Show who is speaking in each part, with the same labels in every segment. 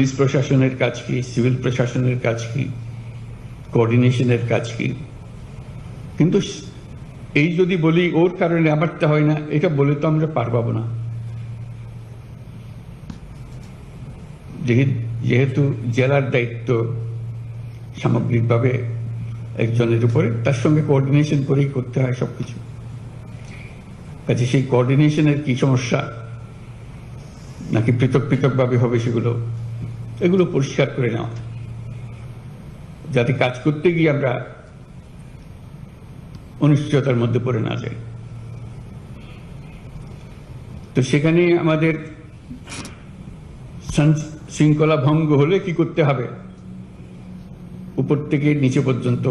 Speaker 1: Police প্রশাসনের কাজ কি? সিভিল প্রশাসনের কাজ কি? কোঅর্ডিনেশনের কাজ কি? কিন্তু এই যদি বলি, ওর কারণে আমারটা হয় না, এটা বলে তো আমরা পার পাবো না। যেহেতু জেলার দায়িত্ব সামগ্রিকভাবে একজনের উপরে, তার সঙ্গে কোঅর্ডিনেশন করেই করতে হয় সবকিছু। কাজে সেই কোঅর্ডিনেশনের কি সমস্যা? নাকি পৃথক পৃথকভাবে হবে সেগুলো? এগুলো পরিষ্কার করে নেওয়া যাতে কাজ করতে গিয়ে আমরা অনিশ্চয়তার মধ্যে পড়ে না যাই। তো সেখানে আমাদের শৃঙ্খলা ভঙ্গ হলে কি করতে হবে? উপর থেকে নিচে পর্যন্ত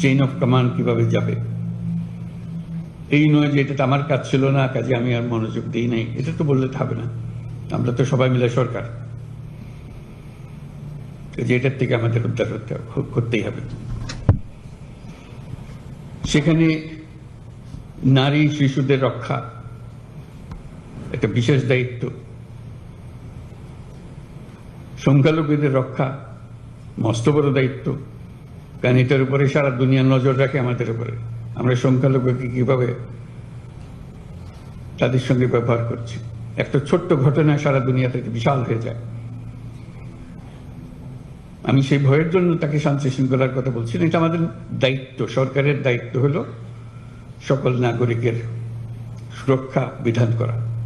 Speaker 1: চেইন অফ কমান্ড কীভাবে যাবে? এই নয় যে এটা তো আমার কাজ ছিল না, কাজে আমি আর মনোযোগ দিই নাই, এটা তো বললে হবে না। আমরা তো সবাই মিলে সরকার। যে এটার থেকে আমাদের উদ্ধার করতে করতেই হবে। সেখানে নারী শিশুদের রক্ষা একটা বিশেষ দায়িত্ব। সংখ্যালঘুদের রক্ষা মস্ত বড় দায়িত্ব। কারণ এটার উপরে সারা দুনিয়া নজর রাখে আমাদের উপরে। আমরা সংখ্যালঘুকে কীভাবে তাদের সঙ্গে ব্যবহার করছি। একটা ছোট্ট ঘটনা সারা দুনিয়াতে বিশাল হয়ে যায়। আমি সেই ভয়ের জন্য তাকে শান্তি করার কথা বলছি এটা আমাদের দায়িত্ব, সরকারের দায়িত্ব হলো সকল নাগরিকের সুরক্ষা বিধান করা।